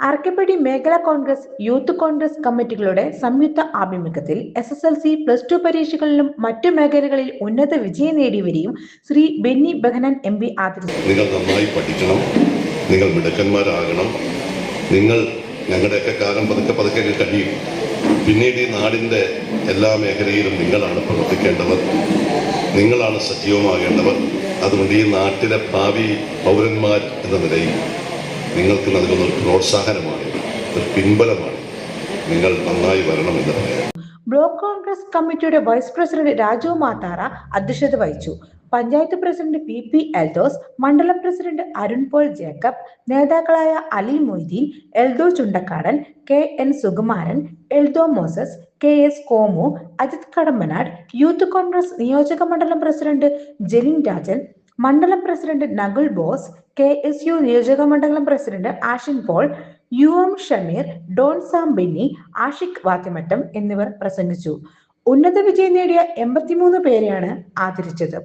അറക്കപ്പടി മേഖലാ കോൺഗ്രസ് യൂത്ത് കോൺഗ്രസ് കമ്മിറ്റികളുടെ സംയുക്ത ആഭിമുഖ്യത്തിൽ S S L C plus two പരീക്ഷകളിലും മറ്റു മേഖലകളിൽ ഉന്നത വിജയം നേടിയവരെയും ശ്രീ ബെന്നി ബഹനൻ എം പി ആദരിച്ചു. നിങ്ങൾ നന്നായി പഠിക്കണം. നിങ്ങൾ മിടുക്കന്മാരാകണം. നിങ്ങൾ ഞങ്ങളുടെയൊക്കെ കാലം പതുക്കെ പതുക്കെ കഴിയും. പിന്നീട് ഈ നാടിന്റെ എല്ലാ മേഖലയിലും നിങ്ങളാണ് പ്രവർത്തിക്കേണ്ടവർ. നിങ്ങളാണ് സജീവമാകേണ്ടവർ. അതുകൊണ്ട് ഈ നാട്ടിലെ ഭാവി പൗരന്മാർ എന്ന നിലയിൽ നിങ്ങൾക്ക് നൽകുന്ന ഒരു പ്രോത്സാഹനമാണ് ഒരു പിൻബലമാണ്. നിങ്ങൾ നന്നായി വരണമെന്ന് പറയാം. ബ്ലോക്ക് കോൺഗ്രസ് കമ്മിറ്റിയുടെ വൈസ് പ്രസിഡന്റ് രാജു മാത്താറ അധ്യക്ഷത വഹിച്ചു. Panchayat president P P Eldhose മണ്ഡലം പ്രസിഡന്റ് അരുൺ പോൾ ജേക്കബ് നേതാക്കളായ Ali Moideen Eldho Chundakadan K N Sukumaran Eldho Moses K S Komu Ajith Kadambanad youth Congress നിയോജക മണ്ഡലം പ്രസിഡന്റ് ജെലിൻ രാജൻ മണ്ഡലം president Nakul Bose K S U നിയോജക മണ്ഡലം president Ashin Paul U M Shameer Don Sam Ashiq Vathimattam എന്നിവർ പ്രസംഗിച്ചു. ഉന്നത വിജയം നേടിയ എൺപത്തിമൂന്ന് പേരെയാണ് ആദരിച്ചത്.